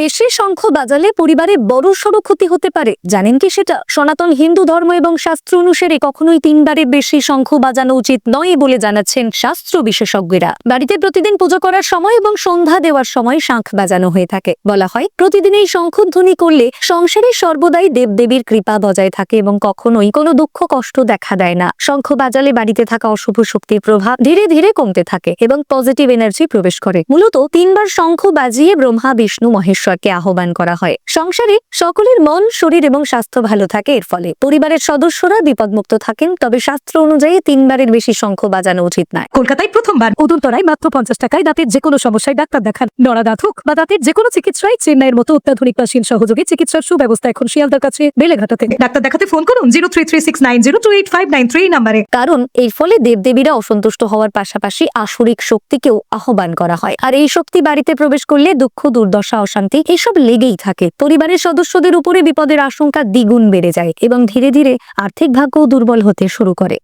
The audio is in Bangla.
বেশি শঙ্খ বাজালে পরিবারে বড় সড়ো ক্ষতি হতে পারে। জানেন কি সেটা? সনাতন হিন্দু ধর্ম এবং শাস্ত্র অনুসারে কখনোই তিনবারের বেশি শঙ্খ বাজানো উচিত নয় বলে জানাচ্ছেন শাস্ত্র বিশেষজ্ঞরা। বাড়িতে প্রতিদিন পুজো করার সময় এবং সন্ধ্যা দেওয়ার সময় শাঁখ বাজানো হয়ে থাকে। বলা হয়, প্রতিদিন এই শঙ্খধ্বনি করলে সংসারে সর্বদাই দেবদেবীর কৃপা বজায় থাকে এবং কখনোই কোনো দুঃখ কষ্ট দেখা দেয় না। শঙ্খ বাজালে বাড়িতে থাকা অশুভ শক্তির প্রভাব ধীরে ধীরে কমতে থাকে এবং পজিটিভ এনার্জি প্রবেশ করে। মূলত তিনবার শঙ্খ বাজিয়ে ব্রহ্মা, বিষ্ণু মহেশ্বরকে আহ্বান করা হয়। সংসারে সকলের মন শরীর এবং স্বাস্থ্য ভালো থাকে এর ফলে। পরিবারের সদস্যরা বিপদমুক্ত থাকেন তবে শাস্ত্র অনুযায়ী তিনবারের বেশি শঙ্খ বাজানো উচিত নয়। কলকাতায় প্রথমবার। অদুরতলায় মাত্র পঞ্চাশ টাকায় দাঁতের যে কোনো সমস্যায় ডাক্তার দেখান। নড়া দাঁত হোক বা দাঁতের যে কোনো চিকিৎসায় চেন্নাইয়ের মতো অত্যাধুনিক মেশিন সহযোগে চিকিৎসার সুব্যবস্থা এখন শিয়ালদার কাছে বেলেঘাটাতে ডাক্তার দেখাতে ফোন করুন zero three three six nine zero two eight five nine three নাম্বারে। কারণ এর ফলে দেবদেবীরা অসন্তুষ্ট হওয়ার পাশাপাশি আসরিক শক্তিকেও আহ্বান করা হয়। আর এই শক্তি বাড়িতে প্রবেশ করলে দুঃখ দুর্দশা অশান্তি এসব লেগেই থাকে। পরিবারের সদস্যদের উপরে বিপদের আশঙ্কা দ্বিগুণ বেড়ে যায় এবং ধীরে ধীরে আর্থিক ভাগ্যও দুর্বল হতে শুরু করে।